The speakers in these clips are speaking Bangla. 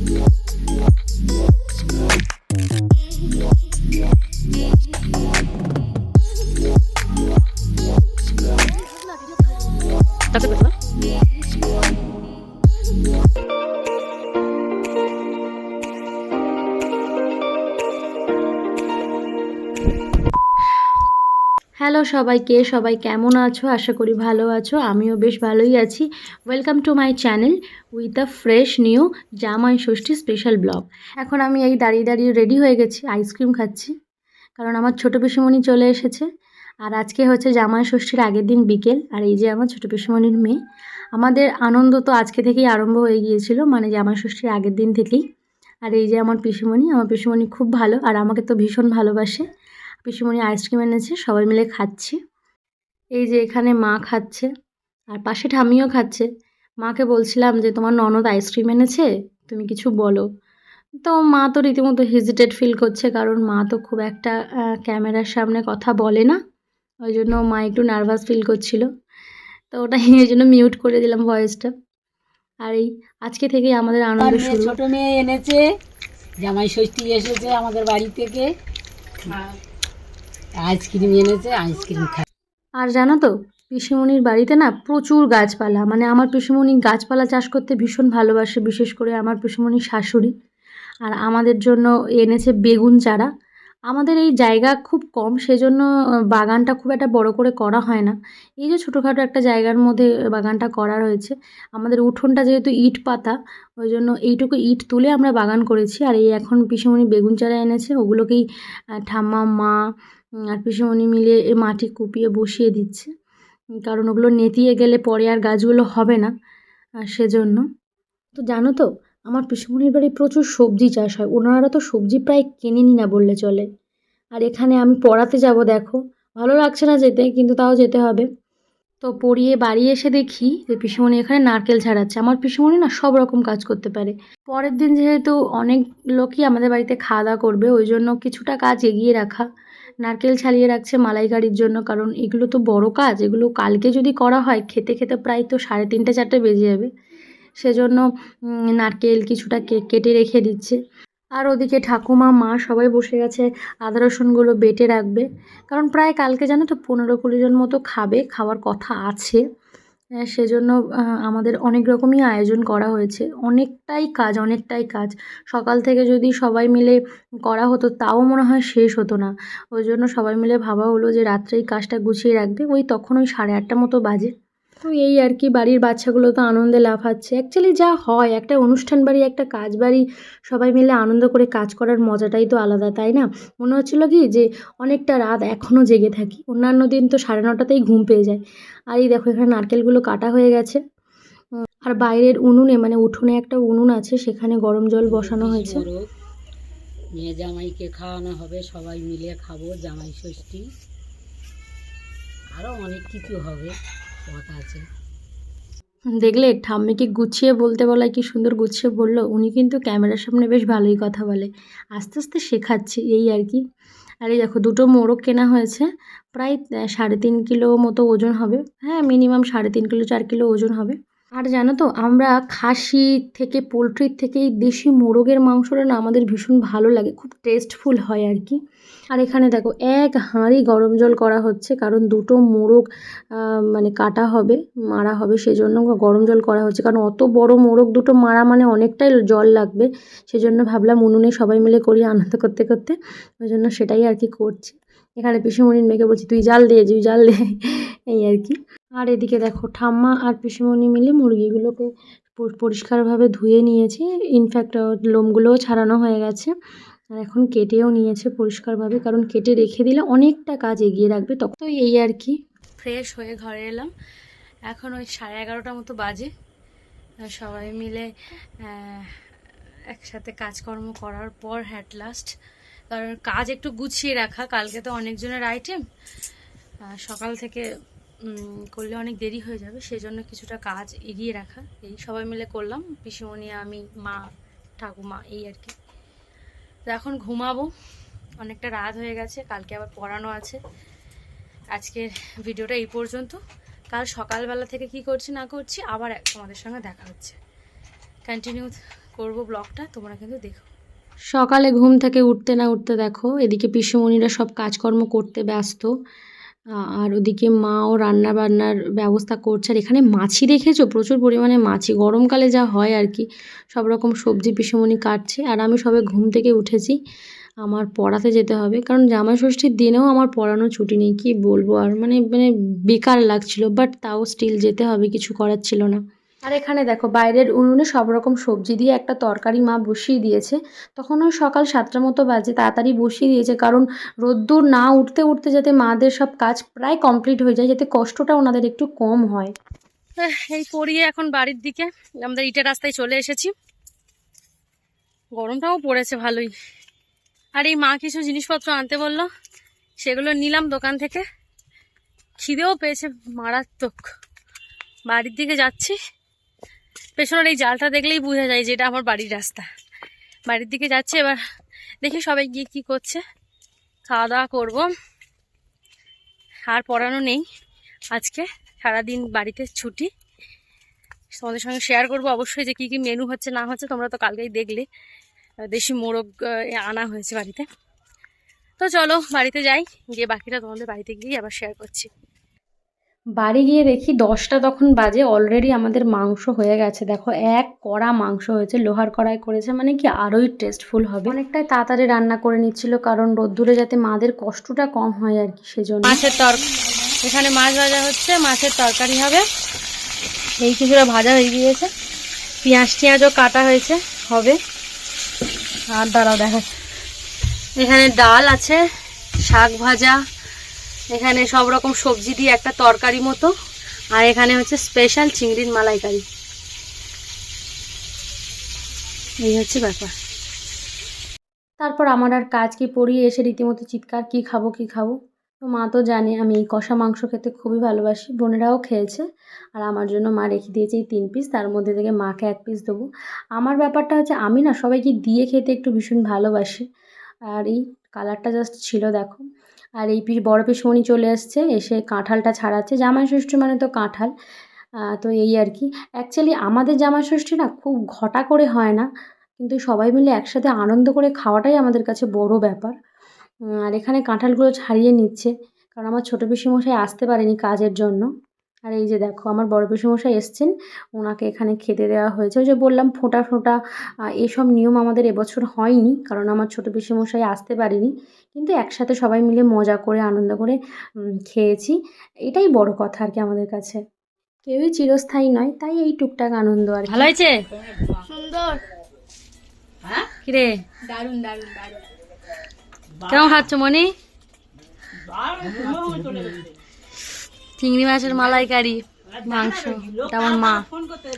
Bye. হ্যালো সবাইকে, সবাই কেমন আছো? আশা করি ভালো আছো, আমিও বেশ ভালোই আছি। Welcome to my channel with a fresh new Jamai Shashthi special blog এখন আমি এই দাঁড়িয়ে দাঁড়িয়ে রেডি হয়ে গেছি আইসক্রিম খাচ্ছি, কারণ আমার ছোটো পিসিমণি চলে এসেছে। আর আজকে হচ্ছে জামাই ষষ্ঠীর আগের দিন বিকেল, আর এই যে আমার ছোটো পিসিমণির মেয়ে। আমাদের আনন্দ তো আজকে থেকেই আরম্ভ হয়ে গিয়েছিল মানে জামাই ষষ্ঠীর আগের দিন থেকেই। আর এই যে আমার পিসিমণি আমার পিসিমণি খুব ভালো, আর আমাকে তো ভীষণ ভালোবাসে। পিসিমণি আইসক্রিম এনেছে সবাই মিলে খাচ্ছি। এই যে এখানে মা খাচ্ছে আর পাশে ঠামিও খাচ্ছে। মাকে বলছিলাম যে তোমার ননদ আইসক্রিম এনেছে? তুমি কিছু বলো। তো মা তো রীতিমতো হেজিটেড ফিল করছে কারণ মা তো খুব একটা ক্যামেরার সামনে কথা বলে না। ওই জন্য মা একটু নার্ভাস ফিল করছিল। তো ওটা এই জন্য মিউট করে দিলাম ভয়েসটা আর এই আজকে থেকেই আমাদের আনন্দ শুরু। ছোট মেয়ে এনেছে জামাই ষষ্ঠী এসেছে আমাদের বাড়ি থেকে। আইসক্রিম এনেছে, আইসক্রিম খা আর জানো তো, পিসিমণির বাড়িতে না প্রচুর গাছপালা। মানে আমার পিসিমণি গাছপালা চাষ করতে ভীষণ ভালোবাসে, বিশেষ করে আমার পিসিমণির শাশুড়ি। আর আমাদের জন্য এনেছে বেগুন চারা। আমাদের এই জায়গা খুব কম, সেজন্য বাগানটা খুব একটা বড় করে করা হয় না। এই যে ছোটোখাটো একটা জায়গার মধ্যে বাগানটা করা রয়েছে, আমাদের উঠোনটা যেহেতু ইট পাতা, ওই জন্য এইটুকু ইট তুলে আমরা বাগান করেছি। আর এই এখন পিসিমণি বেগুন চারা এনেছে, ওগুলোকেই ঠাম্মা, মা আর পিসিমণি মিলে মাটি কুপিয়ে বসিয়ে দিচ্ছে। কারণ ওগুলো নেতিয়ে গেলে পরে আর গাছগুলো হবে না, আর সেজন্য। তো জানো তো, আমার পিসিমণির বাড়ি প্রচুর সবজি চাষ হয়। ওনারা তো সবজি প্রায় কেনেনি না বললে চলে। আর এখানে আমি পড়াতে যাব, দেখো। ভালো লাগছে না যেতে, কিন্তু তাও যেতে হবে। তো পড়িয়ে বাড়ি এসে দেখি যে পিসিমণি এখানে নারকেল ছাড়াচ্ছে। আমার পিসিমণি না সব রকম কাজ করতে পারে। পরের দিন যেহেতু অনেক লোকই আমাদের বাড়িতে খাওয়া দাওয়া করবে, ওই জন্য কিছুটা কাজ এগিয়ে রাখা নারকেল ছালিয়ে রাখছে মালাইকারির জন্য, কারণ এগুলো তো বড় কাজ। এগুলো কালকে যদি করা হয়, খেতে খেতে প্রায় তো সাড়ে তিনটে, চারটে বেজে যাবে। সেজন্য নারকেল কিছুটা কেটে রেখে দিচ্ছে। আর ওদিকে ঠাকুমা, মা সবাই বসে গেছে আদা রসুনগুলো বেটে রাখবে। কারণ প্রায় কালকে জানো তো পনেরো কুড়ি জন মতো খাবে, খাওয়ার কথা আছে। সেজন্য আমাদের অনেক রকমই আয়োজন করা হয়েছে। অনেকটাই কাজ অনেকটাই কাজ। সকাল থেকে যদি সবাই মিলে করা হতো, তাও মনে হয় শেষ হতো না। ওই জন্য সবাই মিলে ভাবা হলো যে রাত্রেই কাজটা গুছিয়ে রাখবে। ওই তখন ওই সাড়ে আটটা মতো বাজে। তো এই আর কি বাড়ির বাচ্চাগুলো তো আনন্দে লাফাচ্ছে। অ্যাকচুয়ালি যা হয় একটা অনুষ্ঠান বাড়ি একটা কাজ বাড়ি সবাই মিলে আনন্দ করে কাজ করার মজাটাই তো আলাদা তাই না? মনে হচ্ছিল কি যে অনেকটা রাত এখনও জেগে থাকি অন্যান্য দিন তো সাড়ে নটাতেই ঘুম পেয়ে যায়। আর এই দেখো এখানে নারকেলগুলো কাটা হয়ে গেছে। আর বাইরের উনুনে মানে উঠোনে একটা উনুন আছে সেখানে গরম জল বসানো হয়েছে। মেয়ে জামাইকে খাওয়ানো হবে সবাই মিলে খাব জামাই ষষ্ঠী। আরও অনেক কিছু হবে। কথা আছে। দেখলে ঠাম্মিকে গুছিয়ে বলতে বলায় কি সুন্দর গুছিয়ে বলল? উনি কিন্তু ক্যামেরার সামনে বেশ ভালোই কথা বলে। আস্তে আস্তে শেখাচ্ছে এই আর কি। আরে দেখো, দুটো মোরগ কেনা হয়েছে। প্রায় সাড়ে তিন কিলো মতো ওজন হবে। হ্যাঁ মিনিমাম সাড়ে তিন কিলো, চার কিলো ওজন হবে। আর জানো তো, আমরা খাসি থেকে পোলট্রির থেকে এই দেশি মোরগের মাংসটা না আমাদের ভীষণ ভালো লাগে, খুব টেস্টফুল হয় আর কি। আর এখানে দেখো, এক হাঁড়ি গরম জল করা হচ্ছে, কারণ দুটো মোরগ মানে কাটা হবে, মারা হবে, সেজন্য গরম জল করা হচ্ছে। কারণ অত বড় মোরগ দুটো মারা মানে অনেকটাই জল লাগবে, সেজন্য ভাবলাম উনুনে সবাই মিলে করি আনন্দ করতে করতে, ওই জন্য সেটাই আর কি করছি। এখানে পিসিমণির মেয়েকে বলছি, তুই জাল দে, তুই জাল দে। এই আর কি। আর এদিকে দেখো, ঠাম্মা আর পিসিমণি মিলে মুরগিগুলোকে পরিষ্কারভাবে ধুয়ে নিয়েছে। ইনফ্যাক্ট লোমগুলোও ছাড়ানো হয়ে গেছে। আর এখন কেটেও নিয়েছে পরিষ্কারভাবে, কারণ কেটে রেখে দিলে অনেকটা কাজ এগিয়ে রাখবে তখন। তো এই আর কি। ফ্রেশ হয়ে ঘরে এলাম। এখন ওই সাড়ে এগারোটা মতো বাজে। সবাই মিলে একসাথে কাজকর্ম করার পর হ্যাট লাস্ট কারণ কাজ একটু গুছিয়ে রাখা। কালকে তো অনেকজনের আইটেম সকাল থেকে করলে অনেক দেরি হয়ে যাবে, সেজন্য কিছুটা কাজ এগিয়ে রাখা। এই সবাই মিলে করলাম, পিসিমণি, আমি, মা, ঠাকুমা, এই আর কি। তো এখন ঘুমাবো, অনেকটা রাত হয়ে গেছে, কালকে আবার পড়ানো আছে। আজকের ভিডিওটা এই পর্যন্ত। কাল সকালবেলা থেকে কি করছি, না করছি, আবার তোমাদের সঙ্গে দেখা হচ্ছে। কন্টিনিউ করব ব্লগটা, তোমরা কিন্তু দেখো। সকালে ঘুম থেকে উঠতে না উঠতে দেখো, এদিকে পিসুমণিরা সব কাজকর্ম করতে ব্যস্ত। আর ওদিকে মাও রান্না বান্নার ব্যবস্থা করছে। আর এখানে মাছি দেখেছ প্রচুর পরিমাণে মাছি। গরমকালে যা হয় আর কি। সব রকম সবজি পিসেমনি কাটছে। আর আমি সবে ঘুম থেকে উঠেছি। আমার পড়াতে যেতে হবে। কারণ জামাই ষষ্ঠীর দিনেও আমার পড়ানো ছুটি নেই। কি বলব? আর মানে মানে বেকার লাগছিল। বাট তাও স্টিল যেতে হবে। কিছু করার ছিল না। আর এখানে দেখো, বাইরের উনুনে সব রকম সবজি দিয়ে একটা তরকারি মা বসিয়ে দিয়েছে। তখন ওই সকাল সাতটার মতো বাজে, তাড়াতাড়ি বসিয়ে দিয়েছে কারণ রোদ্দুর না উঠতে উঠতে যাতে মাদের সব কাজ প্রায় কমপ্লিট হয়ে যায়, যাতে কষ্টটা ওনাদের একটু কম হয়। এই পড়িয়ে এখন বাড়ির দিকে। আমাদের ইটের রাস্তায় চলে এসেছি। গরমটাও পড়েছে ভালোই। আর এই মা কিছু জিনিসপত্র আনতে বলল, সেগুলো নিলাম দোকান থেকে। খিদেও পেয়েছে মারাত্মক। বাড়ির দিকে যাচ্ছি। পেছনের এই জালটা দেখলেই বোঝা যায় যে এটা আমার বাড়ির রাস্তা। বাড়ির দিকে যাচ্ছে, এবার দেখি সবাই গিয়ে কি করছে। খাওয়া দাওয়া করব। আর পড়ানো নেই। আজকে সারাদিন বাড়িতে ছুটি। তোমাদের সঙ্গে শেয়ার করব অবশ্যই যে কী কী মেনু হচ্ছে, না হচ্ছে, তোমরা তো কালকেই দেখলে। দেশি মোরগ আনা হয়েছে বাড়িতে। তো চলো বাড়িতে যাই, গিয়ে বাকিটা তোমাদের বাড়িতে গিয়ে আবার শেয়ার করছি। বাড়ি গিয়ে দেখি দশটা তখন বাজে অলরেডি আমাদের মাংস হয়ে গেছে। দেখো, এক কড়া মাংস হয়েছে, লোহার কড়াই করেছে মানে কি আরোই টেস্টফুল হবে। অনেকটাই তাড়াতাড়ি রান্না করে নিচ্ছিল, কারণ রোদ্দুরে যাতে মাদের কষ্টটা কম হয় আর কি, সেজন্য। মাছের তর, এখানে মাছ ভাজা হচ্ছে, মাছের তরকারি হবে। এই কিছুটা ভাজা হয়ে গিয়েছে। পেঁয়াজ টিয়াজও কাটা হয়েছে, হবে। আর দাঁড়াও দেখা এখানে ডাল আছে, শাক ভাজা এখানে সব রকম সবজি দিয়ে একটা তরকারি মতো। আর এখানে হচ্ছে স্পেশাল চিংড়ির মালাইকারি। এই হচ্ছে ব্যাপার। তারপর আমার আর কাজ কি পড়িয়ে এসে রীতিমতো চিৎকার, কি খাব কি খাব? তো মা তো জানে আমি এই কষা মাংস খেতে খুবই ভালোবাসি। বোনেরাও খেয়েছে। আর আমার জন্য মা রেখে দিয়েছে এই তিন পিস তার মধ্যে থেকে মাকে এক পিস দেবো। আমার ব্যাপারটা হচ্ছে আমি না সবাইকে দিয়ে খেতে একটু ভীষণ ভালোবাসি। আর এই কালারটা জাস্ট ছিল, দেখো। আর এই পিস বড় পিসমণি চলে এসছে এসে কাঁঠালটা ছাড়াচ্ছে। জামাই ষষ্ঠী মানে তো কাঁঠাল। তো এই আর কি। অ্যাকচুয়ালি আমাদের জামাই ষষ্ঠী না খুব ঘটা করে হয় না, কিন্তু সবাই মিলে একসাথে আনন্দ করে খাওয়াটাই আমাদের কাছে বড় ব্যাপার। আর এখানে কাঁঠালগুলো ছাড়িয়ে নিচ্ছে, কারণ আমার ছোটো পিসিমশাই আসতে পারেনি কাজের জন্য। আর এই যে দেখো আমার বড় পিসিমশাই এসছেন। ওনাকে এখানে খেতে দেওয়া হয়েছে। ওই যে বললাম ফোঁটা ফোঁটা এসব নিয়ম আমাদের এবছর হয়নি কারণ আমার ছোটো পিসিমশাই আসতে পারেনি। কিন্তু একসাথে সবাই মিলে মজা করে আনন্দ করে খেয়েছি। এটাই বড় কথা আর কি আমাদের কাছে। কেউই চিরস্থায়ী নয় তাই এই টুকটাক আনন্দ আর ভালো হয়েছে? সুন্দর। কিরে দারুণ দারুণ দারুণ কেমন খাচ্ছ মনি? চিংড়ি মাছের মালাইকারি মাংস এটা আমার মা।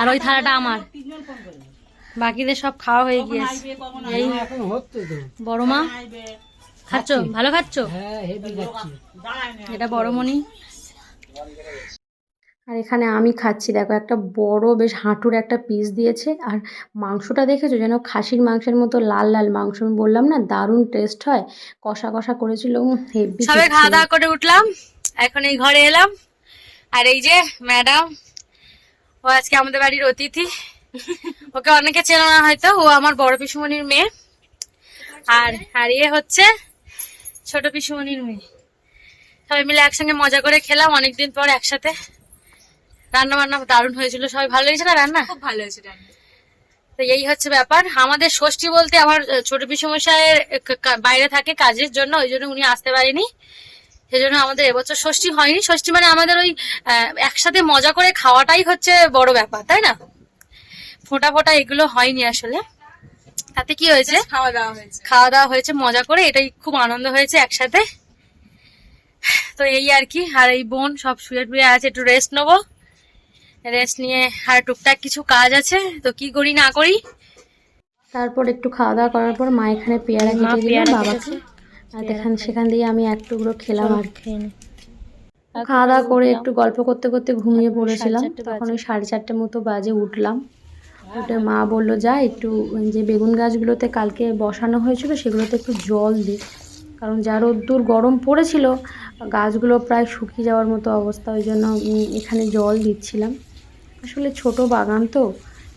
আর ওই থালাটা আমার। বাকিদের সব খাওয়া হয়ে গিয়েছে। এই বড় মা খাচ্ছ? ভালো খাচ্ছ? এটা বড় মনি আর এখানে আমি খাচ্ছি দেখো একটা বড় বেশ হাঁটুর একটা পিস দিয়েছে। আর মাংসটা দেখেছ যেন খাসির মাংসের মতো লাল লাল মাংস। আমি বললাম না দারুণ টেস্ট হয়। কষা কষা করেছিল হেভি সবে খাওয়া দাওয়া করে উঠলাম এখন এই ঘরে এলাম। আর এই যে ম্যাডাম ও আজকে আমাদের বাড়ির অতিথি। ওকে অনেকে চেনো না হয়তো ও আমার বড় পিসুমনির মেয়ে। আর আর ইয়ে হচ্ছে ছোট পিসুমনির মেয়ে। সবাই মিলে একসঙ্গে মজা করে খেলাম অনেকদিন পর একসাথে। রান্না বান্না দারুণ হয়েছিল সবাই ভালো লেগেছে না রান্না? খুব ভালো হয়েছে রান্না। তো এই হচ্ছে ব্যাপার। আমাদের ষষ্ঠী বলতে আমার ছোট কা- বাইরে থাকে কাজের জন্য ওই জন্য উনি আসতে পারেনি। সেজন্য আমাদের এবছর ষষ্ঠী হয়নি। ষষ্ঠী মানে আমাদের ওই আহ, একসাথে মজা করে খাওয়াটাই হচ্ছে বড় ব্যাপার তাই না? ফোঁটা ফোটা এগুলো হয়নি আসলে। তাতে কি হয়েছে? খাওয়া দাওয়া হয়েছে। খাওয়া দাওয়া হয়েছে মজা করে এটাই খুব আনন্দ হয়েছে একসাথে। তো এই আর কি আর এই বোন সব শুয়ে টুয়ে আছে একটু রেস্ট নেব। রেস্ট নিয়ে আর টুকটাক কিছু কাজ আছে তো কি করি না করি? তারপর একটু খাওয়া দাওয়া করার পর মা এখানে পেয়ারা মা কেটে দিল বাবাকে। আর এখান সেখান দিয়ে আমি এক টুকরো খেলাম আর কি খাওয়া দাওয়া করে একটু গল্প করতে করতে ঘুমিয়ে পড়েছিলাম। তখন ওই সাড়ে চারটে মতো বাজে উঠলাম। উঠে মা বলল যা একটু যে বেগুন গাছগুলোতে কালকে বসানো হয়েছিল সেগুলোতে একটু জল দি। কারণ যা রোদ্দুর গরম পড়েছিল গাছগুলো প্রায় শুকিয়ে যাওয়ার মতো অবস্থা ওই জন্য এখানে জল দিচ্ছিলাম। আসলে ছোট বাগান তো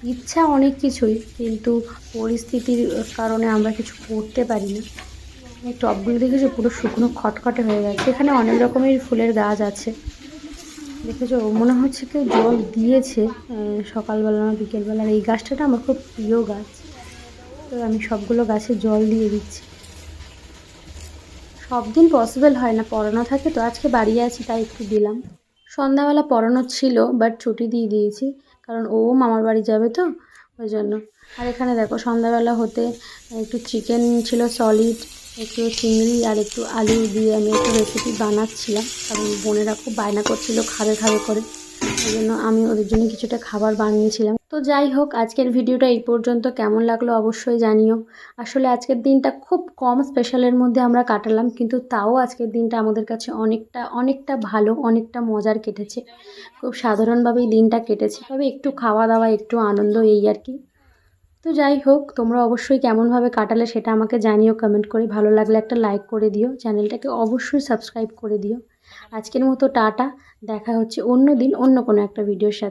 ইচ্ছা অনেক কিছুই কিন্তু পরিস্থিতির কারণে আমরা কিছু করতে পারি না। এই টবগুলো দেখেছ পুরো শুকনো খটখটে হয়ে গেছে। এখানে অনেক রকমের ফুলের গাছ আছে। দেখেছ, মনে হচ্ছে কেউ জল দিয়েছে সকালবেলা না বিকেলবেলা এই গাছটা আমার খুব প্রিয় গাছ। তো আমি সবগুলো গাছে জল দিয়ে দিচ্ছি। সব দিন পসিবল হয় না, পড়ানো থাকে তো। আজকে বাড়ি আছি, তাই একটু দিলাম। সন্ধ্যাবেলা পড়ানো ছিল বাট ছুটি দিয়ে দিয়েছি, কারণ ও মামার বাড়ি যাবে তো, ওই জন্য। আর এখানে দেখো, সন্ধ্যাবেলা হতে একটু চিকেন ছিল সলিড একটু চিংড়ি আর একটু আলু দিয়ে আমি একটু রেসিপি বানাচ্ছিলাম। কারণ বোনেরা খুব বায়না করছিল খাবে খাবে করে। ওই জন্য আমি ওদের জন্য কিছুটা খাবার বানিয়েছিলাম। তো যাই হোক, আজকের ভিডিওটা এই পর্যন্ত। কেমন লাগল অবশ্যই জানিও। আসলে আজকের দিনটা খুব কম স্পেশালের মধ্যে আমরা কাটালাম, কিন্তু তাও আজকের দিনটা আমাদের কাছে অনেকটা অনেকটা ভালো, অনেকটা মজার কেটেছে। খুব সাধারণভাবেই দিনটা কেটেছে। তবে একটু খাওয়া দাওয়া একটু আনন্দ, এই আর কি। তো যাই হোক, তোমরা অবশ্যই কেমনভাবে কাটালে সেটা আমাকে জানিও কমেন্ট করে। ভালো লাগলে একটা লাইক করে দিও, চ্যানেলটাকে অবশ্যই সাবস্ক্রাইব করে দিও। আজকের মতো টাটা, দেখা হচ্ছে অন্য দিন অন্য কোনো একটা ভিডিওর সাথে।